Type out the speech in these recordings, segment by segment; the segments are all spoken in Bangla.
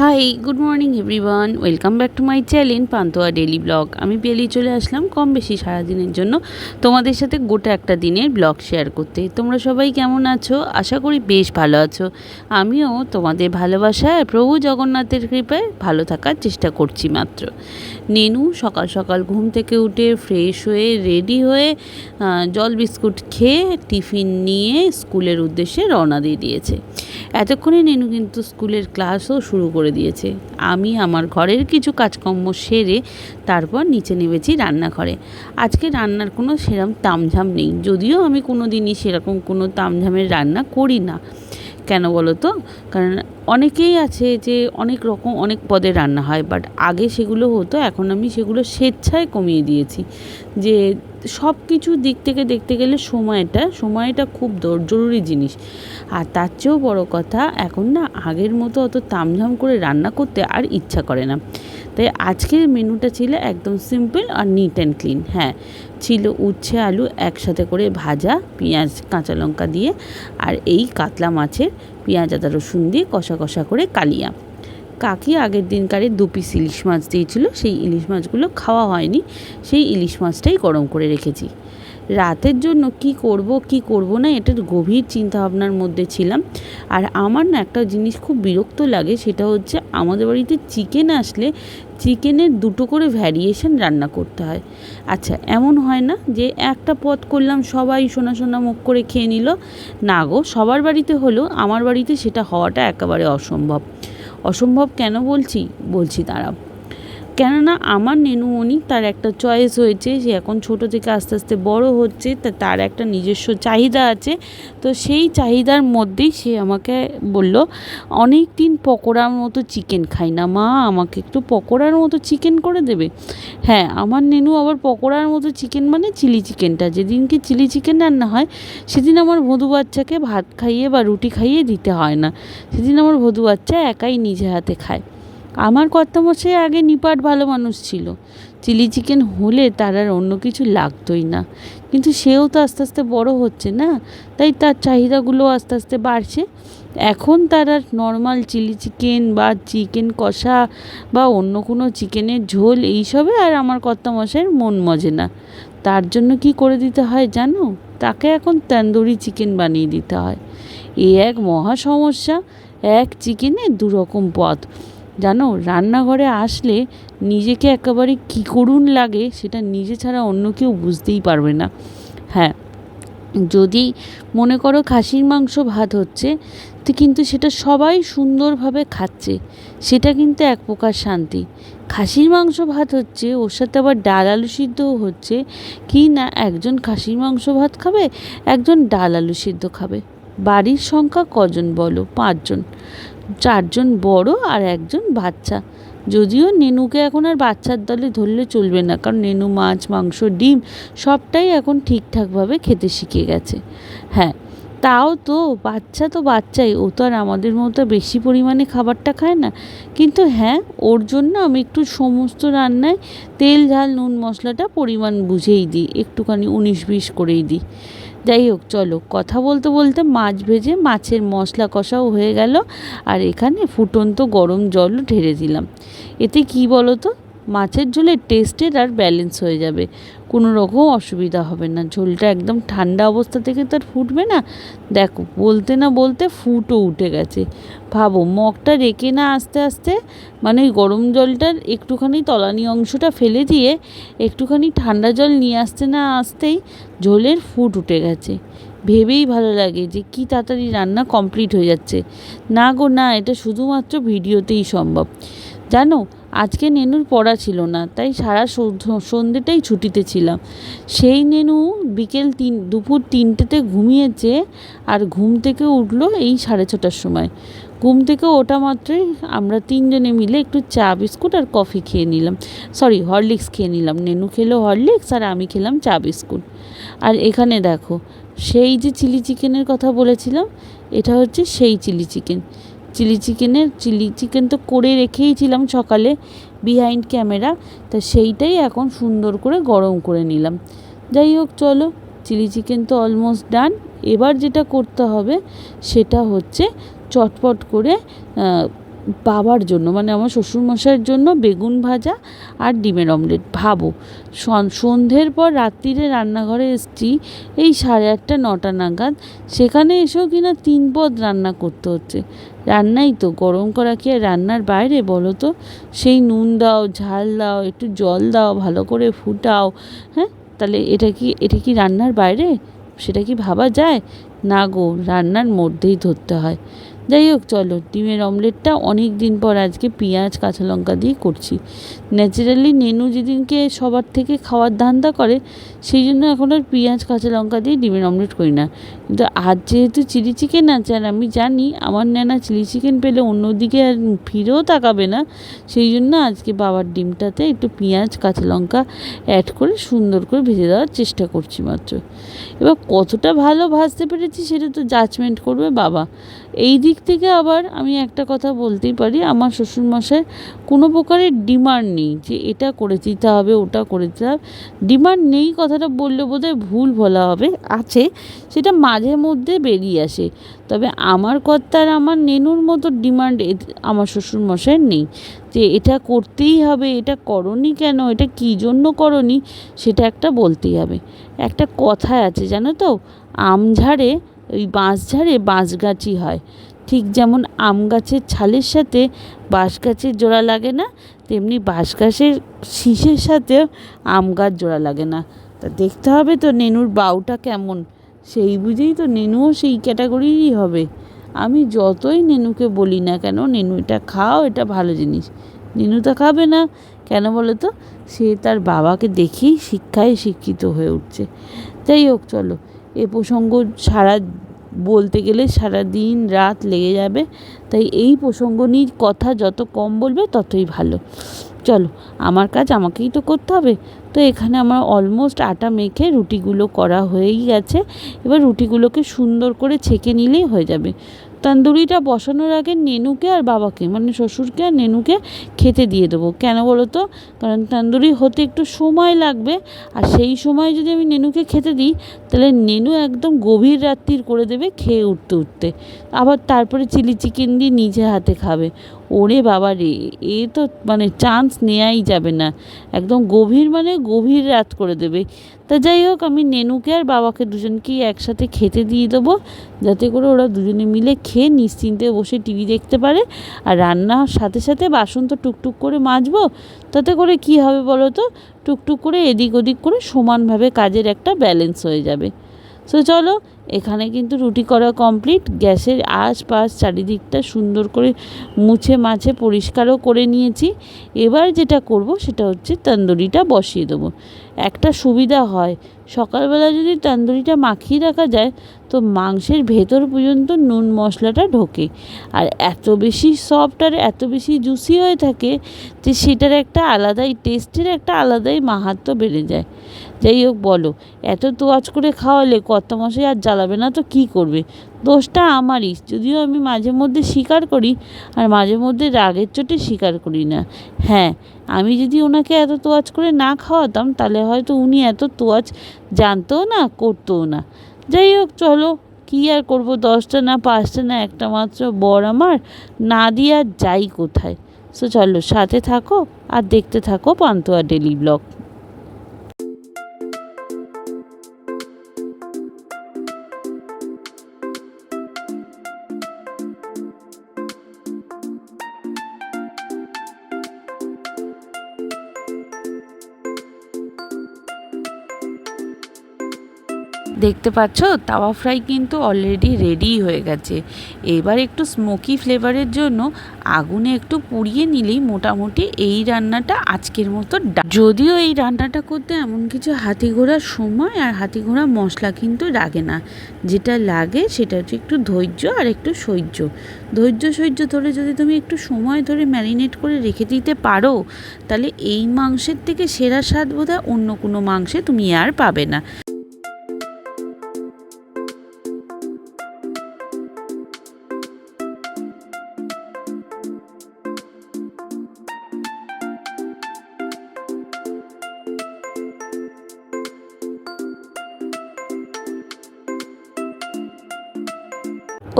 Hi good morning everyone welcome back to my channel Pantua daily vlog আমি পেলেই চলে আসলাম কম বেশি সারাদিনের জন্য তোমাদের সাথে গোটা একটা দিনের ব্লগ শেয়ার করতে। তোমরা সবাই কেমন আছো? আশা করি বেশ ভালো আছো। আমিও তোমাদের ভালোবাসায় প্রভু জগন্নাথের কৃপায় ভালো থাকার চেষ্টা করছি মাত্র। নেনু সকাল সকাল ঘুম থেকে উঠে ফ্রেশ হয়ে রেডি হয়ে জল বিস্কুট খেয়ে, টিফিন নিয়ে স্কুলের উদ্দেশ্যে রওনা দিয়ে দিয়েছে। এতক্ষণে নেনু কিন্তু স্কুলের ক্লাসও শুরু করে দিয়েছে। আমি আমার ঘরের কিছু কাজকর্ম সেরে তারপর নিচে নেমেছি রান্নাঘরে। আজকে রান্নার কোনো সেরকম তামঝাম নেই, যদিও আমি কোনো দিনই সেরকম কোনো তামঝামের রান্না করি না। কেন বলো তো? কারণ অনেকেই আছে যে অনেক রকম, অনেক পদে রান্না হয় বাট আগে সেগুলো হতো, এখন আমি সেগুলো স্বেচ্ছায় কমিয়ে দিয়েছি যে সব কিছু দিক থেকে দেখতে গেলে সময়টা সময়টা খুব জরুরি জিনিস। আর তার চেয়েও বড় কথা, এখন না আগের মতো অত তামঝাম করে রান্না করতে আর ইচ্ছা করে না। তাই আজকের মেনুটা ছিল একদম সিম্পল আর নিট অ্যান্ড ক্লিন হ্যাঁ ছিল উচ্ছে আলু একসাথে করে ভাজা, পেঁয়াজ, কাঁচা লঙ্কা দিয়ে, আর এই কাতলা মাছের পেঁয়াজ, আদা, রসুন দিয়ে কষা কষা করে কালিয়া। কাকি আগের দিনকারে দু পিস ইলিশ মাছ দিয়েছিল, সেই ইলিশ মাছগুলো খাওয়া হয়নি, সেই ইলিশ মাছটাই গরম করে রেখেছি। রাতের জন্য কি করব কি করব না, এটার গভীর চিন্তা ভাবনার মধ্যে ছিলাম। আর আমার না একটা জিনিস খুব বিরক্ত লাগে, সেটা হচ্ছে আমাদের বাড়িতে চিকেন আসলে চিকেনের দুটো করে ভ্যারিয়েশন রান্না করতে হয়। আচ্ছা এমন হয় না যে একটা পদ করলাম, সবাই সোনা সোনা মুখ করে খেয়ে নিল। না গো, সবার বাড়িতে হলেও আমার বাড়িতে সেটা হওয়াটা একেবারে অসম্ভব। অসম্ভব কেন বলছি? বলছি দাঁড়াও। কেননা আমার নেনুমণি তার একটা চয়েস হয়েছে, সে এখন ছোট থেকে আস্তে আস্তে বড় হচ্ছে, তা তার একটা নিজস্ব চাহিদা আছে। তো সেই চাহিদার মধ্যেই সে আমাকে বলল অনেক দিন পকোড়ার মতো চিকেন খাই না, মা, আমাকে একটু পকোড়ার মতো চিকেন করে দেবে? হ্যাঁ আমার নেনু আবার পকোড়ার মতো চিকেন মানে চিলি চিকেনটা যেদিনকে চিলি চিকেন রান্না হয়, সেদিন আমার ভধু বাচ্চাকে ভাত খাইয়ে বা রুটি খাইয়ে দিতে হয় না। সেদিন আমার ভধু বাচ্চা একাই নিজে হাতে খায়। আমার কর্তামশাই আগে নিপাট ভালো মানুষ ছিল। চিলি চিকেন হলে তার আর অন্য কিছু লাগতোই না। কিন্তু সেও তো আস্তে আস্তে বড় হচ্ছে না? তাই তার চাহিদাগুলো আস্তে আস্তে বাড়ছে। এখন তার আর নর্মাল চিলি চিকেন বা চিকেন কষা বা অন্য কোনো চিকেনের ঝোল এইসবে আর আমার কর্তামশাইয়ের মন মজে না। তার জন্য কি করে দিতে হয় জানো? তাকে এখন তন্দুরি চিকেন বানিয়ে দিতে হয়। এই এক মহা সমস্যা, এক চিকেনে দু রকম পদ। জানো, রান্নাঘরে আসলে নিজেকে একেবারে কী করুণ লাগে সেটা নিজে ছাড়া অন্য কেউ বুঝতেই পারবে না। হ্যাঁ যদি মনে করো খাসির মাংস ভাত হচ্ছে, তো কিন্তু সেটা সবাই সুন্দরভাবে খাচ্ছে, সেটা কিন্তু এক প্রকার শান্তি। খাসির মাংস ভাত হচ্ছে, ওর সাথে আবার ডাল আলু সিদ্ধও হচ্ছে, কি না, একজন খাসির মাংস ভাত খাবে, একজন ডাল আলু সিদ্ধ খাবে। বাড়ির সংখ্যা কজন বলো? পাঁচজন। চারজন বড় আর একজন বাচ্চা। যদিও নেনুকে এখন আর বাচ্চার দলে ধরলে চলবে না, কারণ নেনু, মাছ, মাংস, ডিম সবটাই এখন ঠিকঠাকভাবে খেতে শিখে গেছে। হ্যাঁ তাও তো বাচ্চা তো বাচ্চাই, ও তো আর আমাদের মতো বেশি পরিমাণে খাবারটা খায় না। কিন্তু হ্যাঁ ওর জন্য আমি একটু সমস্ত রান্নায় তেল, ঝাল, নুন, মশলাটা পরিমাণ বুঝেই দিই, একটুখানি উনিশ বিশ করেই দিই। যাই হোক, চলো। কথা বলতে বলতে মাছ ভেজে মাছের মশলা কষাও হয়ে গেল। আর এখানে ফুটন্ত গরম জলও ঢেলে দিলাম। এতে কি বলো তো মাছের ঝোলের টেস্টের আর ব্যালেন্স হয়ে যাবে। কোনো রকম অসুবিধা হবে না। ঝোলটা একদম ঠান্ডা অবস্থা থেকে তো আর ফুটবে না। দেখো, বলতে না বলতে ফুটও উঠে গেছে। ভাবো, মগটা রেখে না আস্তে আস্তে মানে ওই গরম জলটার একটুখানি তলানি অংশটা ফেলে দিয়ে একটুখানি ঠান্ডা জল নিয়ে আসতে না আসতেই ঝোলের ফুট উঠে গেছে। ভেবেই ভালো লাগে যে কি তাড়াতাড়ি রান্না কমপ্লিট হয়ে যাচ্ছে। না গো, না, এটা শুধুমাত্র ভিডিওতেই সম্ভব। জানো আজকে নেনুর পড়া ছিল না, তাই সারা সন্ধ- সন্ধেটাই ছুটিতে ছিলাম। সেই নেনু বিকেল তিন, দুপুর তিনটেতে ঘুমিয়েছে আর ঘুম থেকে উঠল এই সাড়ে ছটার সময়। ঘুম থেকে ওটা মাত্রই আমরা তিনজনে মিলে একটু চা, বিস্কুট আর কফি খেয়ে নিলাম। সরি, হরলিক্স খেয়ে নিলাম। নেনু খেলো হরলিক্স আর আমি খেলাম চা, বিস্কুট। আর এখানে দেখো, সেই যে চিলি চিকেনের কথা বলেছিলাম, এটা হচ্ছে সেই চিলি চিকেন। চিলি চিকেনের, চিলি চিকেন তো করে রেখেইছিলাম সকালে বিহাইন্ড ক্যামেরা তা সেইটাই এখন সুন্দর করে গরম করে নিলাম। যাই হোক, চলো, চিলি চিকেন তো অলমোস্ট ডান এবার যেটা করতে হবে, সেটা হচ্ছে চটপট করে বাবার জন্য মানে আমার শ্বশুরমশাইয়ের জন্য বেগুন ভাজা আর ডিমের অমলেট। ভাবো, সন- সন্ধ্যের পর রাত্রিরে রান্নাঘরে এসছি এই সাড়ে আটটা, নটা নাগাদ। সেখানে এসেও কিনা তিন পদ রান্না করতে হচ্ছে। রান্নাই তো, গরম করা কি আর রান্নার বাইরে বলো তো? সেই নুন দাও, ঝাল দাও, একটু জল দাও, ভালো করে ফুটাও হ্যাঁ? তাহলে এটা কি এটা কি রান্নার বাইরে? সেটা কি ভাবা যায়? না গো, রান্নার মধ্যেই ধরতে হয়। যাই হোক, চলো, ডিমের অমলেটটা অনেক দিন পর আজকে পেঁয়াজ, কাঁচা লঙ্কা দিয়ে করছি। ন্যাচারালি নেনু যেদিনকে সবার থেকে খাওয়ার ধান্দা করে, সেই জন্য এখন আর পেঁয়াজ, কাঁচা লঙ্কা দিয়ে ডিমের অমলেট করি না। কিন্তু আজ যেহেতু চিলি চিকেন আছে, আর আমি জানি আমার ন্যানা চিলি চিকেন পেলে অন্যদিকে আর ফিরেও তাকাবে না, সেই জন্য আজকে বাবার ডিমটাতে একটু পেঁয়াজ, কাঁচা লঙ্কা অ্যাড করে সুন্দর করে ভেজে দেওয়ার চেষ্টা করছি মাত্র। এবার কতটা ভালো ভাজতে পেরেছি সেটা তো জাজমেন্ট করবে বাবা। এই দিক থেকে আবার আমি একটা কথা বলতেই পারি, আমার শ্বশুরমশাই কোনো প্রকারের ডিমান্ড নেই যে এটা করে দিতে হবে, ওটা করে দিতে হবে। ডিমান্ড নেই কথাটা বললে বোধহয় ভুল বলা হবে, আছে, সেটা মাঝে মধ্যে বেরিয়ে আসে। তবে আমার কর্তার আমার নেনুর মতো ডিমান্ড আমার শ্বশুরমশাইয়ের নেই যে এটা করতেই হবে, এটা করনি কেন, এটা কী জন্য করনি, সেটা একটা বলতেই হবে। একটা কথায় আছে জানো তো আম ঝাড়ে ওই বাঁশ ঝাড়ে বাঁশগাছই হয়। ঠিক যেমন আম গাছের ছালের সাথে বাঁশ গাছের জোড়া লাগে না, তেমনি বাঁশ গাছের শীষের সাথেও আম গাছ জোড়া লাগে না। তা দেখতে হবে তো নেনুর বাউটা কেমন। সেই বুঝেই তো নেনুও সেই ক্যাটাগরিরই হবে। আমি যতই নেনুকে বলি না কেন, নেনু এটা খাও, এটা ভালো জিনিস। নেনু তো খাবে না। কেন বলো তো? সে তার বাবাকে দেখেই শিক্ষায় শিক্ষিত হয়ে উঠছে। যাই হোক, চলো। এ প্রসঙ্গ সারা বলতে গেলে সারা দিন রাত লেগে যাবে। তাই এই প্রসঙ্গ নিয়ে কথা যত কম বলবে ততই ভালো। চলো, আমার কাজ আমাকেই তো করতে হবে। তো এখানে আমার অলমোস্ট আটা মেখে রুটিগুলো করা হয়েই গেছে। এবার রুটিগুলোকে সুন্দর করে ছেঁকে নিলেই হয়ে যাবে। তন্দুরিটা বসানোর আগে নেনুকে আর বাবাকে মানে শ্বশুরকে আর নেনুকে খেতে দিয়ে দেবো। কেন বলো তো? কারণ তান্দুরি হতে একটু সময় লাগবে, আর সেই সময় যদি আমি নেনুকে খেতে দিই, তাহলে নেনু একদম গভীর রাত্রির করে দেবে খেয়ে উঠতে উঠতে। আবার তারপরে চিলি চিকেন দিয়ে নিজে হাতে খাবে। ওরে বাবা রে, এ তো মানে চান্স নেওয়াই যাবে না। একদম গভীর মানে গভীর রাত করে দেবে। তা যাই হোক, আমি নেনুকে আর বাবাকে দুজনকেই একসাথে খেতে দিয়ে দেবো, যাতে করে ওরা দুজনে মিলে খেয়ে নিশ্চিন্তে বসে টিভি দেখতে পারে। আর রান্নার সাথে সাথে বাসন তো টুকটুক করে মাজবো, তাতে করে কি হবে বলো তো? টুকটুক করে এদিক ওদিক করে সমানভাবে কাজের একটা ব্যালেন্স হয়ে যাবে। সো চলো, এখানে কিন্তু রুটি করা কমপ্লিট গ্যাসের আশপাশ চারিদিকটা সুন্দর করে মুছে মাছে পরিষ্কারও করে নিয়েছি। এবার যেটা করব, সেটা হচ্ছে তন্দুরিটা বসিয়ে দেবো। একটা সুবিধা হয়, সকালবেলা যদি তন্দুরিটা মাখিয়ে রাখা যায়, তো মাংসের ভেতর পর্যন্ত নুন মশলাটা ঢোকে। আর এত বেশি সফট আর এত বেশি জুসি হয়ে থাকে যে, সেটার একটা আলাদাই টেস্টের একটা আলাদাই মাহাত্ম বেড়ে যায়। যাই হোক বলো, এত তোয়াজ করে খাওয়ালে কত মশাই আর জ্বালাবে না তো কী করবে? দোষটা আমারই, যদিও আমি মাঝে মধ্যে স্বীকার করি আর মাঝে মধ্যে রাগের চোটে স্বীকার করি না। হ্যাঁ আমি যদি ওনাকে এত তোয়াজ করে না খাওয়াতাম, তাহলে হয়তো উনি এত তোয়াজ জানতেও না, করতেও না। যাই হোক, চলো, কী আর করব? দশটা না পাঁচটা না একটা মাত্র বর আমার, না দিয়ে আর যাই কোথায়। সো চলো, সাথে থাকো আর দেখতে থাকো পান্তুয়া ডেলি ব্লগ। দেখতে পাচ্ছ? তাওয়া ফ্রাই কিন্তু অলরেডি রেডি হয়ে গেছে। এবার একটু স্মোকি ফ্লেভারের জন্য আগুনে একটু পুড়িয়ে নিলেই মোটামুটি এই রান্নাটা আজকের মতো যদিও এই রান্নাটা করতে এমন কিছু হাতি ঘোড়ার সময় আর হাতি ঘোড়া মশলা কিন্তু লাগে না। যেটা লাগে সেটা হচ্ছে একটু ধৈর্য আর একটু সহ্য। ধৈর্য, সহ্য ধরে যদি তুমি একটু সময় ধরে ম্যারিনেট করে রেখে দিতে পারো, তাহলে এই মাংসের থেকে সেরা স্বাদ বোধহয় অন্য কোনো মাংসে তুমি আর পাবে না।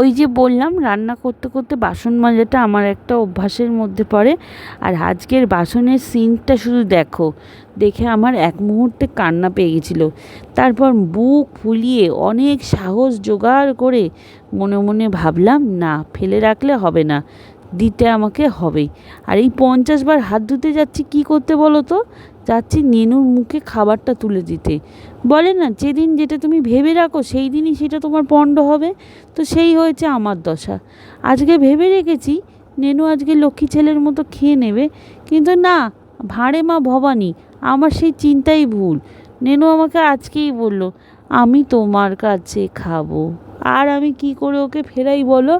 ওই যে বললাম, রান্না করতে করতে বাসন মাজাটা আমার একটা অভ্যাসের মধ্যে পড়ে। আর আজকের বাসনের সিনটা শুধু দেখো, দেখে আমার এক মুহূর্তে কান্না পেয়ে গেছিল। তারপর বুক ফুলিয়ে অনেক সাহস জোগাড় করে মনে মনে ভাবলাম, না, ফেলে রাখলে হবে না, দিতে আমাকে হবেই। আর এই পঞ্চাশ বার হাত ধুতে যাচ্ছি কি করতে বলো তো? যাচ্ছি নেনুর মুখে খাবারটা তুলে দিতে। বলে না, যেদিন যেটা তুমি ভেবে রাখো, সেই দিনই সেটা তোমার পণ্ড হবে। তো সেই হয়েছে আমার দশা। আজকে ভেবে রেখেছি, নেনু আজকে লক্ষ্মী ছেলের মতো খেয়ে নেবে। কিন্তু না, ভাঁড়ে মা ভবানী, আমার সেই চিন্তাই ভুল। নেনু আমাকে আজকেই বলল, আমি তোমার কাছে খাব। আর আমি কি করে ওকে ফেরাই বলো?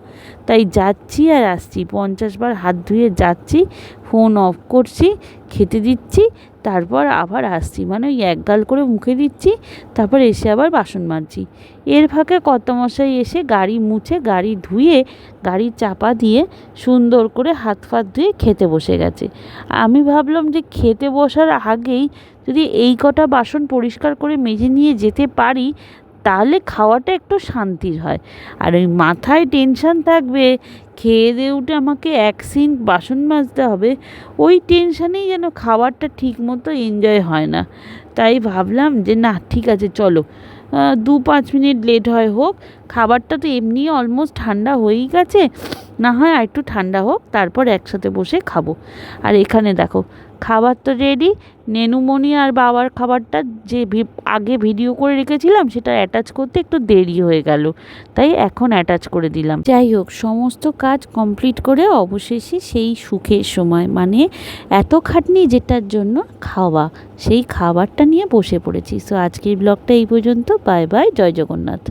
তাই যাচ্ছি আর আসছি। পঞ্চাশ বার হাত ধুয়ে যাচ্ছি ফোন অফ করছি, খেতে দিচ্ছি, তারপর আবার আসছি। মানে ওই এক গাল করে মুখে দিচ্ছি, তারপর এসে আবার বাসন মাজছি। এর ফাঁকে কর্তামশাই এসে গাড়ি মুছে গাড়ি ধুয়ে, গাড়ি চাপা দিয়ে সুন্দর করে হাত ফাত ধুয়ে খেতে বসে গেছে। আমি ভাবলাম যে খেতে বসার আগেই যদি এই কটা বাসন পরিষ্কার করে মেজে নিয়ে যেতে পারি তাহলে খাওয়াটা একটু শান্তির হয়। আর ওই মাথায় টেনশান থাকবে, খেয়ে দিয়ে উঠে আমাকে এক সিন বাসন মাজতে হবে, ওই টেনশানেই যেন খাবারটা ঠিক মতো এনজয় হয় না। তাই ভাবলাম যে না, ঠিক আছে, চলো। দু পাঁচ মিনিট লেট হয় হোক, খাবারটা তো এমনি অলমোস্ট ঠান্ডা হয়েই গেছে। না হয় আর একটু ঠান্ডা হোক, তারপর একসাথে বসে খাব। আর এখানে দেখো, খাবার তো রেডি নেনুমণি আর বাবার খাবারটা যে আগে ভিডিও করে রেখেছিলাম, সেটা অ্যাটাচ করতে একটু দেরি হয়ে গেল। তাই এখন অ্যাটাচ করে দিলাম। যাই হোক, সমস্ত কাজ কমপ্লিট করে অবশেষে সেই সুখের সময় মানে এত খাটনি যেটার জন্য খাওয়া, সেই খাবারটা নিয়ে বসে পড়েছি। সো আজকের ব্লগটা এই পর্যন্ত। বাই বাই জয় জগন্নাথ।